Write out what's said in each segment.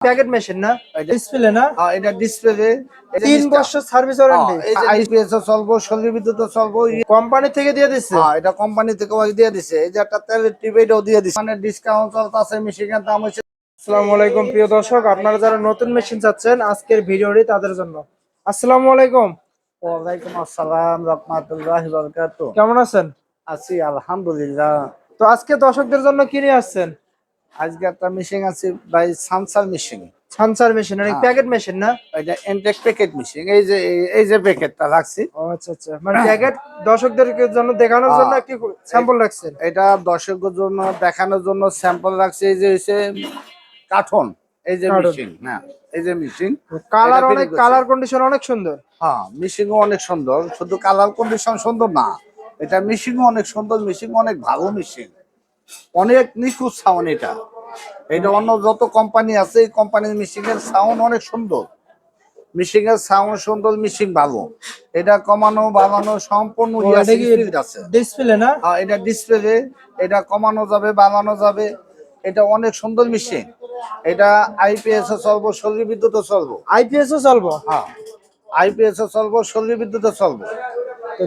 Packet machine না? Display না? হ্যাঁ, এটা ডিসপ্লে তিন বছর সার্ভিস ওয়ারেন্টি আইপিএস চলবো বিদ্যুৎ চলবো কোম্পানি থেকে দিয়ে দিচ্ছে হ্যাঁ এটা কোম্পানি থেকে দিয়ে দিছে। এই যে একটা তেলের দিয়ে দিছে। মানে ডিসকাউন্ট চলতেছে মেশিনের দাম হচ্ছে আসসালামু আলাইকুম প্রিয় দর্শক। আপনারা যারা নতুন মেশিন চাচ্ছেন আজকের ভিডিওটি তাদের জন্য। আসসালামু আলাইকুম। ওয়ালাইকুম আসসালাম রহমাতুল্লাহি ওয়া বারাকাতুহু। কেমন আছেন? আছি আলহামদুলিল্লাহ। তো আজকে দর্শকদের জন্য কি নিয়ে আসছেন? আজকে একটা মেশিন আছে বাই সানসার মেশিন সানসার মেশিন মানে। প্যাকেট মেশিন না? এটা এনটেক প্যাকেট মেশিন এই যে এই- যে প্যাকেটটা রাখছি। আচ্ছা আচ্ছা। মানে প্যাকেট দর্শকদের জন্য দেখানোর জন্য। একটি স্যাম্পল রাখছেন? এটা দর্শকের জন্য দেখানোর জন্য স্যাম্পল রাখছি এই যে হচ্ছে কার্টন এই যে মেশিন হ্যাঁ এই যে মেশিন কালার অনেক কালার কন্ডিশন অনেক সুন্দর। হ্যাঁ মেশিনও অনেক সুন্দর শুধু কালার কন্ডিশন সুন্দর না এটা মেশিনও অনেক সুন্দর মেশিন অনেক ভালো মেশিন অনেক নিখুঁত সাউন্ড এটা। এটা অন্য যত কোম্পানি আছে এই কোম্পানির মেশিনের সাউন্ড অনেক সুন্দর। মেশিনের সাউন্ড সুন্দর মেশিন ভালো। এটা কমানো বাড়ানো সম্পূর্ণ আছে ডিসপ্লে না? হ্যাঁ, এটা ডিসপ্লে এটা কমানো যাবে বাড়ানো যাবে। এটা অনেক সুন্দর মেশিন এটা আইপিএস ও চলবো শরীর বিদ্যুৎ চলবো। আইপিএস ও চলবো? হ্যাঁ। আইপিএস ও চলবো শরীর বিদ্যুৎ চলবো।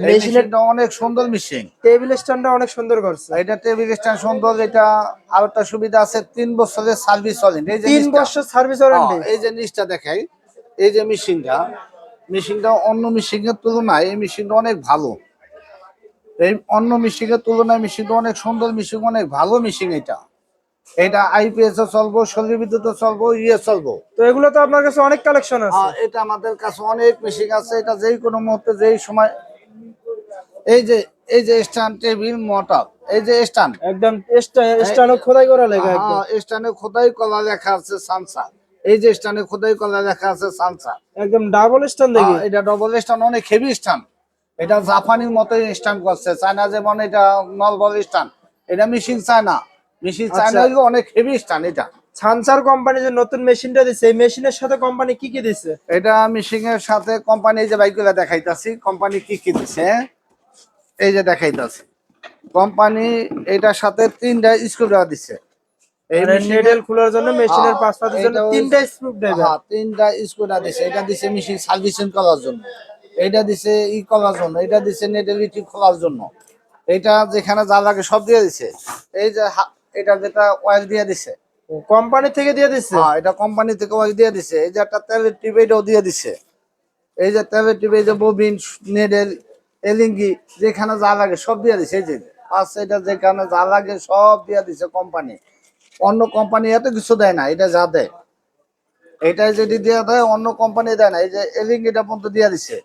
মেশিনটা অনেক সুন্দর মেশিন টেবিল স্ট্যান্ডটা অনেক সুন্দর করছে। এটা টেবিল স্ট্যান্ড সুন্দর এটা আর একটা সুবিধা আছে তিন বছরের সার্ভিস চলেন এই যে তিন বছর সার্ভিস ওয়ারেন্টি এই যে নিচটা দেখাই এই যে মেশিনটা মেশিনটা অন্য মেশিনের তুলনায় এই মেশিনটা অনেক ভালো। এই অন্য মেশিনের তুলনায় মেশিনটা অনেক সুন্দর মেশিন অনেক ভালো মেশিন এটা। এটা আইপিএস ও চলবো শরীর বিদ্যুৎ চলবো ইয়ে চলবো। তো এগুলো তো আপনার কাছে অনেক কালেকশন আছে। এটা আমাদের কাছে অনেক মেশিন আছে এটা যেই কোনো মুহূর্তে যেই সময় এই যে এই যে স্ট্যান্ড টেবিল মোটর এই যে স্ট্যান্ড একদম স্ট্যান্ড খোদাই করা লেখা একদম। স্ট্যান্ডে খোদাই কলা লেখা আছে সানসা এই যে স্ট্যান্ডে খোদাই কলা লেখা আছে সানসা একদম ডাবল স্ট্যান্ড দেখি। এটা ডবল স্ট্যান্ড অনেক হেভি স্ট্যান্ড এটা জাপানির মতোই স্ট্যান্ড করছে। চায়না যেমন এটা নলবল স্ট্যান্ড এটা মেশিন চায়না। মেশিন চায়না আচ্ছা। অনেক হেভি স্ট্যান্ড এটা। সানসার কোম্পানি যে নতুন মেশিনটা দিচ্ছে এই মেশিনের সাথে কোম্পানি কি কি দিচ্ছে এটা মেশিনের সাথে কোম্পানি যে বাইকগুলো দেখাইতাছি কোম্পানি কি কি দিছে? এই যে দেখাইতাছি। কোম্পানি এটার সাথে তিনটা স্ক্রু ড্রাইভার দিচ্ছে এই নেডেল খোলার জন্য মেশিনের পাঁচ পাতের জন্য তিনটা স্ক্রু ড্রাইভার। হ্যাঁ, তিনটা স্ক্রুটা দিছে। এটা দিছে মেশিন সার্ভিসিং করার জন্য। এটা দিছে ই করার জন্য। এটা দিছে নেটেলিটি খোলার জন্য। এটা যেখানে যা লাগে সব দিয়ে দিছে। এই যে এটা যেটা অয়েল দিয়ে দিছে। কোম্পানি থেকে দিয়ে দিচ্ছে হ্যাঁ এটা কোম্পানি থেকে অয়েল দিয়ে দিছে। এই যে একটা তেলের টিপ এটাও দিয়ে দিছে। এই যে তেলের টিপ এই যে ববিন নেডেল এলিঙ্গি যেখানে যা লাগে সব দিয়ে দিছে এই যে পাঁচ এটা যেখানে যা লাগে সব দিয়ে দিছে কোম্পানি অন্য কোম্পানি এত কিছু দেয় না এটা যা দেয়। এটাই যদি দিয়ে দেয় অন্য কোম্পানি দেয় না। এই যে এলিঙ্গিটা পর্যন্ত দিয়ে দিছে।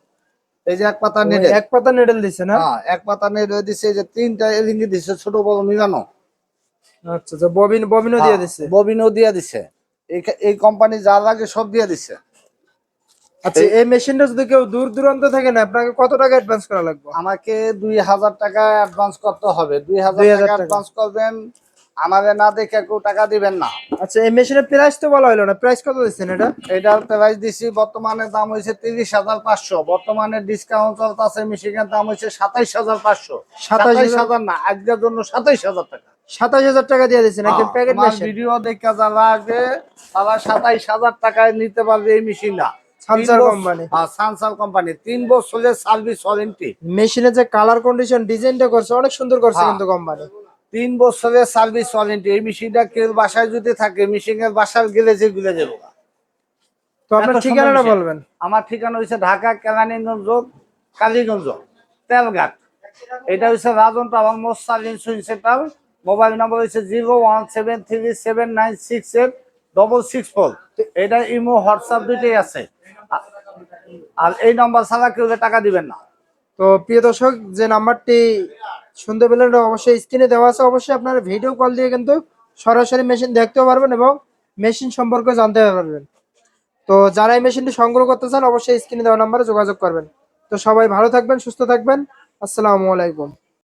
এই যে এক পাতা নেডেল এক পাতা নেডেল দিচ্ছে না? হ্যাঁ এক পাতা নেডেল দিছে যে তিনটা এলিঙ্গি দিছে ছোট বড় মিলানো। আচ্ছা আচ্ছা ববিন ববিনও দিয়ে দিচ্ছে ববিনও দিয়ে দিছে। এই কোম্পানি যা লাগে সব দিয়ে দিছে। আচ্ছা এই মেশিনটা যদি কেউ দূর দূরান্ত থেকে না আপনাকে কত টাকা অ্যাডভান্স করা লাগবে? আমাকে দুই হাজার টাকা অ্যাডভান্স করতে হবে। দুই হাজার 2000 টাকা। অ্যাডভান্স করবেন আমাদের না দেখে কেউ টাকা দিবেন না। আচ্ছা এই মেশিনের প্রাইস তো বলা হলো না। প্রাইস কত দিচ্ছেন এটা? এটার প্রাইস দিছি বর্তমানে দাম হয়েছে তিরিশ হাজার পাঁচশো। বর্তমানে ডিসকাউন্ট চলতেছে মেশিনের দাম হয়েছে সাতাইশ হাজার পাঁচশো। সাতাইশ হাজার না আজকের জন্য সাতাইশ হাজার টাকা। সাতাশ হাজার টাকা দিয়ে দিচ্ছেন একদম প্যাকেট ভিডিও দেখে যারা আসবে তারা সাতাইশ হাজার টাকায় নিতে পারবে এই মেশিনটা সানসার কোম্পানি সানসার কোম্পানি তিন বছরের সার্ভিস ওয়ারেন্টি মেশিনের যে কালার কন্ডিশন ডিজাইনটা করছে অনেক সুন্দর করছে হ্যাঁ। কিন্তু কোম্পানি তিন বছরের সার্ভিস ওয়ারেন্টি এই মেশিনটা কেউ বাসায় যদি থাকে মেশিনের বাসার গেলে যে গুলে যাব। তো আপনার ঠিকানাটা বলবেন। আমার ঠিকানা হচ্ছে ঢাকা কেরানীগঞ্জ কালীগঞ্জ তেলঘাট। এটা হচ্ছে Rajan tower centre. Mobile number হচ্ছে zero one seven three seven nine six eight double six four. এটা ইমো হোয়াটসঅ্যাপ দুইটাই আছে। আর এই নাম্বার ছাড়া কেউ টাকা দিবেন না। তো প্রিয় দর্শক, যে নাম্বারটি শুনতে পেলেন অবশ্যই স্ক্রিনে দেওয়া আছে। অবশ্যই আপনারা ভিডিও কল দিয়ে কিন্তু সরাসরি মেশিন দেখতেও পারবেন এবং মেশিন সম্পর্কে জানতে পারবেন। তো যারা এই মেশিনটি সংগ্রহ করতে চান, অবশ্যই স্ক্রিনে দেওয়া নাম্বারে যোগাযোগ করবেন। তো সবাই ভালো থাকবেন, সুস্থ থাকবেন। আসসালামু আলাইকুম।